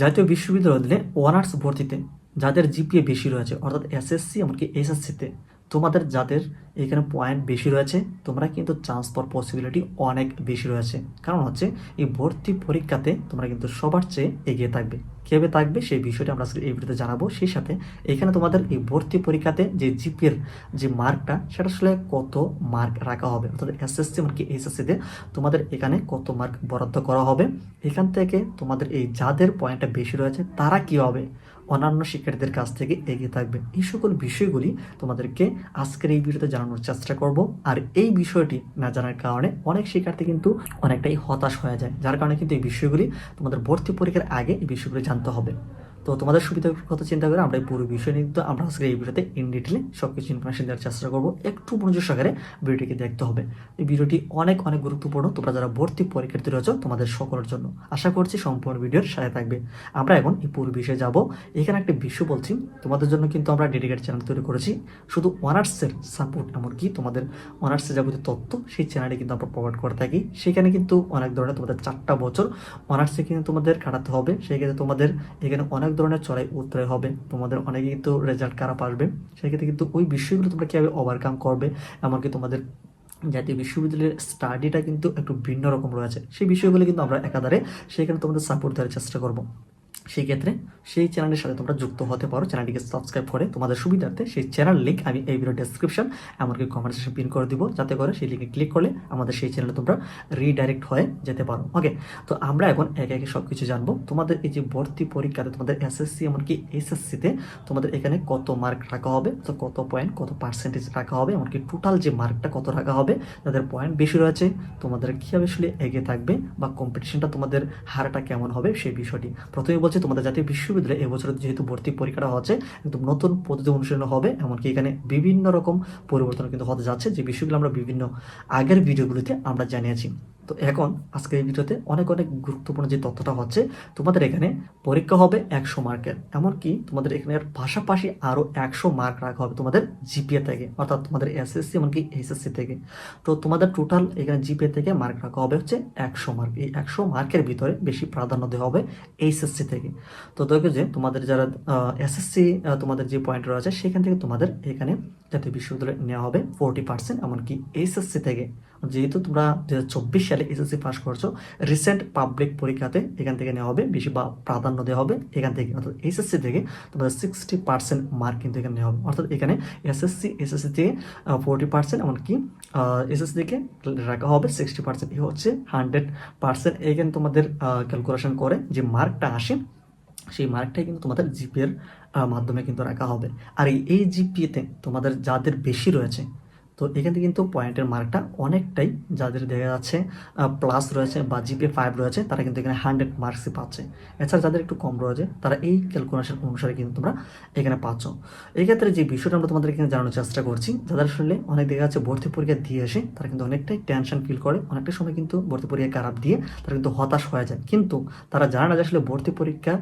জাতীয় বিশ্ববিদ্যালয়ের অধীনে অনার্স ভর্তিতে যাদের জিপিএ বেশি রয়েছে, অর্থাৎ এসএসসি এমনকি এসএসসিতে তোমাদের যাদের এখানে পয়েন্ট বেশি রয়েছে, তোমরা কিন্তু চান্স পাওয়ার পসিবিলিটি অনেক বেশি রয়েছে। কারণ হচ্ছে, এই ভর্তি পরীক্ষাতে তোমরা কিন্তু সবার চেয়ে এগিয়ে থাকবে। কীভাবে থাকবে সেই বিষয়টি আমরা আজকে এই ভিডিওতে জানাব। সেই সাথে এখানে তোমাদের এই ভর্তি পরীক্ষাতে যে জিপিএর যে মার্কটা, সেটা আসলে কত মার্ক রাখা হবে? অর্থাৎ এসএসসি এমনকি এইচএসসিতে তোমাদের এখানে কত মার্ক বরাদ্দ করা হবে? এখান থেকে তোমাদের এই যাদের পয়েন্টটা বেশি রয়েছে, তারা কী হবে? অন্যান্য শিক্ষার্থীদের কাছ থেকে এগিয়ে থাকবে। এই সকল বিষয়গুলি তোমাদেরকে আজকের এই ভিডিওতে জানানোর চেষ্টা করব। আর এই বিষয়টি না জানার কারণে অনেক শিক্ষার্থী কিন্তু অনেকটাই হতাশ হয়ে যায়। যার কারণে কিন্তু এই বিষয়গুলি তোমাদের ভর্তি পরীক্ষার আগে এই বিষয়গুলি জানতে হবে। তো তোমাদের সুবিধার কথা চিন্তা করে আমরা এই পুরো বিষয় নিয়ে কিন্তু আমরা আজকে এই ভিডিওতে ইন ডিটেলে সব কিছু ইনফরমেশন দেওয়ার চেষ্টা করব। একটু মনোযোগ সহকারে ভিডিওটিকে দেখতে হবে। এই ভিডিওটি অনেক অনেক গুরুত্বপূর্ণ। তোমরা যারা ভর্তি পরীক্ষার্থী রয়েছে, তোমাদের সকলের জন্য। আশা করছি সম্পূর্ণ ভিডিওর সাথে থাকবে। আমরা এখন এই পুরো বিষয়ে যাব। এখানে একটা বিষয় বলছি। তোমাদের জন্য কিন্তু আমরা ডেডিকেট চ্যানেল তৈরি করেছি। শুধু অনার্সের সাপোর্ট এমনকি তোমাদের অনার্সের যাবতীয় তথ্য সেই চ্যানেলে কিন্তু আমরা প্রোভাইড করে থাকি। সেখানে কিন্তু অনেক ধরনের তোমাদের চারটা বছর অনার্সে কিন্তু তোমাদের কাটাতে হবে। সেক্ষেত্রে তোমাদের এখানে অনেক ধরনের চড়াই উত্তরে হবে। তোমাদের অনেকে কিন্তু রেজাল্ট খারাপ আসবে। সেক্ষেত্রে কিন্তু ওই বিষয়গুলো তোমরা কীভাবে ওভারকাম করবে? এমনকি তোমাদের জাতীয় বিশ্ববিদ্যালয়ের স্টাডিটা কিন্তু একটু ভিন্ন রকম রয়েছে। সেই বিষয়গুলো কিন্তু আমরা একাধারে সেখানে তোমাদের সাপোর্ট দেওয়ার চেষ্টা করব। সেই ক্ষেত্রে সেই চ্যানেলের সাথে তোমরা যুক্ত হতে পারো। চ্যানেলটিকে সাবস্ক্রাইব করে তোমাদের সুবিধার্থে সেই চ্যানেল লিঙ্ক আমি এই ভিডিও ডেসক্রিপশন এমনকি কমেন্ট সেকশন পিন করে দিব। যাতে করে সেই লিঙ্কে ক্লিক করলে আমাদের সেই চ্যানেলে তোমরা রিডাইরেক্ট হয়ে যেতে পারো। ওকে তো আমরা এখন একে একে সব কিছু জানব। তোমাদের এই যে ভর্তি পরীক্ষাতে তোমাদের এসএসসি এমনকি এসএসসিতে তোমাদের এখানে কত মার্ক রাখা হবে? তো কত পয়েন্ট কত পার্সেন্টেজ রাখা হবে? এমনকি টোটাল যে মার্কটা কত রাখা হবে? তাদের পয়েন্ট বেশি রয়েছে, তোমাদের কীভাবে আসলে এগিয়ে থাকবে? বা কম্পিটিশনটা তোমাদের হারটা কেমন হবে? সেই বিষয়টি প্রথমে বলছি তোমাদের জাতীয় বিশ্ববিদ্যালয়ে এবছর যেহেতু ভর্তি পরীক্ষাটা হচ্ছে, একদম নতুন পদ্ধতি অনুশীলন হবে, এমনকি এখানে বিভিন্ন রকম পরিবর্তন কিন্তু হতে যাচ্ছে যে বিষয়গুলো আমরা বিভিন্ন আগের ভিডিওগুলিতে আমরা জানিয়েছি। তো এখন আজকের এই ভিডিওতে অনেক অনেক গুরুত্বপূর্ণ যে তথ্যটা হচ্ছে, তোমাদের এখানে পরীক্ষা হবে একশো মার্কের। এমনকি তোমাদের এখানে পাশাপাশি আরও একশো মার্ক রাখা হবে তোমাদের জিপিএ থেকে, অর্থাৎ তোমাদের এসএসসি এমনকি এইচএসসি থেকে। তো তোমাদের টোটাল এখানে জিপিএ থেকে মার্ক রাখা হবে হচ্ছে একশো মার্ক। এই একশো মার্কের ভিতরে বেশি প্রাধান্য দেওয়া হবে এইচএসসি থেকে। তো দেখো যে তোমাদের যারা এসএসসি তোমাদের যে পয়েন্ট রয়েছে, সেখান থেকে তোমাদের এখানে জাতীয় বিশ্ববিদ্যালয়ে নেওয়া হবে ফোরটি পার্সেন্ট এমনকি এইচএসসি থেকে। যেহেতু তোমরা দু হাজার চব্বিশ সালে এসএসসি পাস করছ রিসেন্ট পাবলিক পরীক্ষাতে এখান থেকে নেওয়া হবে, বেশি বা প্রাধান্য দেওয়া হবে, এখান থেকে, অর্থাৎ এসএসসি থেকে তোমাদের সিক্সটি পার্সেন্ট মার্ক কিন্তু এখানে নেওয়া হবে। অর্থাৎ এখানে এসএসসি এসএসসি থেকে ফোরটি পার্সেন্ট এমনকি এসএসসি থেকে রাখা হবে সিক্সটি পার্সেন্ট এই হচ্ছে হান্ড্রেড পার্সেন্ট এখানে তোমাদের ক্যালকুলেশন করে যে মার্কটা আসে, সেই মার্কটাই কিন্তু তোমাদের জিপিএর মাধ্যমে কিন্তু রাখা হবে। আর এই জিপিএতে তোমাদের যাদের বেশি রয়েছে তো এখানে কিন্তু পয়েন্টের মার্কটা অনেকটাই যাদের দেখা যাচ্ছে প্লাস রয়েছে বা জিপিএ ফাইভ রয়েছে, তারা কিন্তু এখানে হান্ড্রেড মার্কসই পাচ্ছে। এছাড়া যাদের একটু কম রয়েছে, তারা এই ক্যালকুলেশন অনুসারে কিন্তু তোমরা এখানে পাচ্ছ। এই ক্ষেত্রে যে বিষয়টা আমরা তোমাদের এখানে জানানোর চেষ্টা করছি, যাদের আসলে অনেক দেখা যাচ্ছে ভর্তি পরীক্ষা দিয়ে এসে, তারা কিন্তু অনেকটাই টেনশন ফিল করে, অনেকটা সময় কিন্তু ভর্তি পরীক্ষা খারাপ দিয়ে তারা কিন্তু হতাশ হয়ে যায়। কিন্তু তারা জানে না যে আসলে ভর্তি পরীক্ষা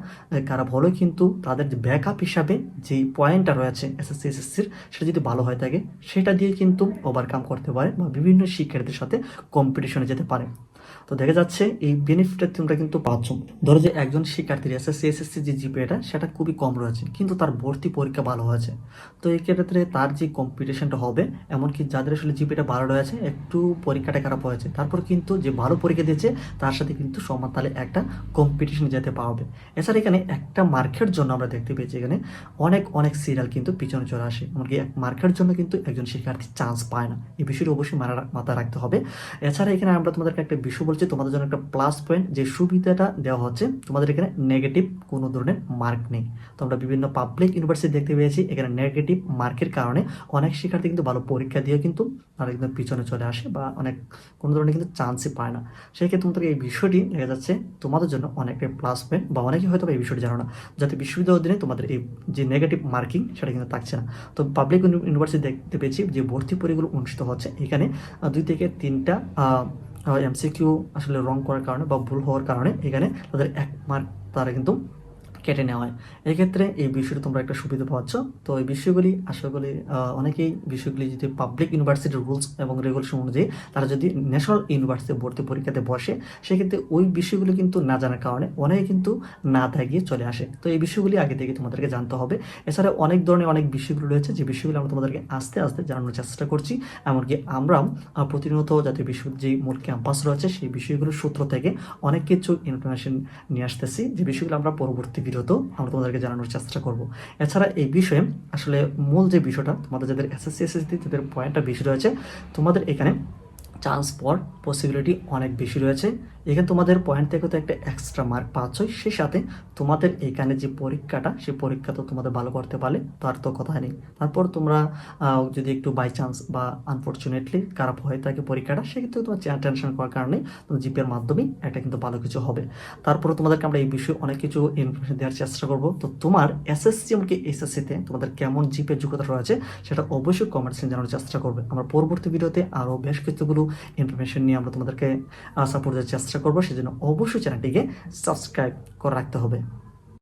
খারাপ হলেও কিন্তু তাদের যে ব্যাকআপ হিসাবে যে পয়েন্টটা রয়েছে এসএসসি এসএসসির সেটা যদি ভালো হয়ে থাকে, সেটা দিয়ে কিন্তু ওভারকাম করতে পারে বা বিভিন্ন শিক্ষার্থীর সাথে কম্পিটিশনে যেতে পারে। তো দেখা যাচ্ছে এই বেনিফিটটা তোমরা কিন্তু পাচ্ছ। ধরো যে একজন শিক্ষার্থীর এসএসসি এসএসসি যে জিপিএটা সেটা খুবই কম রয়েছে, কিন্তু তার ভর্তি পরীক্ষা ভালো হয়েছে। তো এই ক্ষেত্রে তার যে কম্পিটিশনটা হবে, এমনকি যাদের আসলে জিপিএটা ভালো রয়েছে, একটু পরীক্ষাটা খারাপ হয়েছে, তারপর কিন্তু যে ভালো পরীক্ষা দিয়েছে, তার সাথে কিন্তু সমান তালে একটা কম্পিটিশনে যেতে পারবে। এছাড়া এখানে একটা মার্কের জন্য আমরা দেখতে পেয়েছি এখানে, অনেক অনেক সিরিয়াল কিন্তু পিছনে চলে আসে। এমনকি এক মার্কের জন্য কিন্তু একজন শিক্ষার্থী চান্স পায় না। এই বিষয়টি অবশ্যই মাথায় রাখতে হবে। এছাড়া এখানে আমরা তোমাদেরকে একটা বিষয় বলছি তোমাদের জন্য একটা প্লাস পয়েন্ট যে সুবিধাটা দেওয়া হচ্ছে, তোমাদের এখানে নেগেটিভ কোনো ধরনের মার্ক নেই। তো আমরা বিভিন্ন পাবলিক ইউনিভার্সিটি দেখতে পেয়েছি, এখানে নেগেটিভ মার্কের কারণে অনেক শিক্ষার্থী কিন্তু ভালো পরীক্ষা দিয়ে কিন্তু তারা কিন্তু পিছনে চলে আসে বা অনেক কোনো ধরনের কিন্তু চান্সই পায় না। সেই ক্ষেত্রে তোমাদের এই বিষয়টি দেখা যাচ্ছে, তোমাদের জন্য অনেকটাই প্লাস পয়েন্ট বা অনেকেই হয়তো এই বিষয়টি জানো না। যাতে বিশ্ববিদ্যালয়ের অধীনে তোমাদের এই যে নেগেটিভ মার্কিং সেটা কিন্তু থাকছে না। তো পাবলিক ইউনিভার্সিটি দেখতে পেয়েছি যে ভর্তি পরীক্ষাগুলো অনুষ্ঠিত হচ্ছে। এখানে দুই থেকে তিনটা এমসিকিউ আসলে রং করার কারণে বা ভুল হওয়ার কারণে এখানে তাদের এক মার্ক তারা কিন্তু কেটে নেওয়া হয় এক্ষেত্রে এই বিষয়টি তোমরা একটা সুবিধা পাচ্ছ। তো এই বিষয়গুলি আশা করি অনেকেই বিষয়গুলি যদি পাবলিক ইউনিভার্সিটির রুলস এবং রেগুলেশন অনুযায়ী তারা যদি ন্যাশনাল ইউনিভার্সিটি ভর্তি পরীক্ষাতে বসে, সেক্ষেত্রে ওই বিষয়গুলি কিন্তু না জানার কারণে অনেকে কিন্তু না দাগিয়ে চলে আসে। তো এই বিষয়গুলি আগে থেকে তোমাদেরকে জানতে হবে। এছাড়া অনেক ধরনের অনেক বিষয়গুলো রয়েছে। যে বিষয়গুলো আমরা তোমাদেরকে আস্তে আস্তে জানানোর চেষ্টা করছি। এমনকি আমরা প্রতিনিয়ত জাতীয় বিশ্ববিদ্যালয় যে মূল ক্যাম্পাস রয়েছে, সেই বিষয়গুলোর সূত্র থেকে অনেক কিছু ইনফরমেশন নিয়ে আসতেছি। যে বিষয়গুলো আমরা পরবর্তী ভিডিওতেও আমরা তোমাদেরকে জানানোর চেষ্টা করব। এছাড়া এই বিষয়ে আসলে মূল যে বিষয়টা, তোমাদের যাদের এসএসসি এসএসসি যাদের পয়েন্টটা বেশি রয়েছে, তোমাদের এখানে চান্স পর পসিবিলিটি অনেক বেশি রয়েছে। এখানে তোমাদের পয়েন্ট থেকে তো একটা এক্সট্রা মার্ক পাচ্ছ সেই সাথে তোমাদের এখানে যে পরীক্ষাটা, সেই পরীক্ষা তো তোমাদের ভালো করতে পারলে তার তো কথা নেই। তারপর তোমরা যদি একটু বাই চান্স বা আনফর্চুনেটলি খারাপ হয়ে থাকে পরীক্ষাটা, সেক্ষেত্রে তোমার টেনশন করার কারণে তোমার জিপিএর মাধ্যমেই এটা কিন্তু ভালো কিছু হবে। তারপরে তোমাদেরকে আমরা এই বিষয়ে অনেক কিছু ইনফরমেশন দেওয়ার চেষ্টা করব। তো তোমার এসএসসি এমনকি এসএসসিতে তোমাদের কেমন জিপিএর যোগ্যতা রয়েছে, সেটা অবশ্যই কমেন্টস জানানোর চেষ্টা করবে। আমরা পরবর্তী ভিডিওতে আরও বেশ কিছুগুলো ইনফরমেশন নিয়ে আমরা তোমাদেরকে সাপোর্ট দেওয়ার চেষ্টা করব সেজন্য অবশ্যই চ্যানেলটিকে সাবস্ক্রাইব করে রাখতে হবে।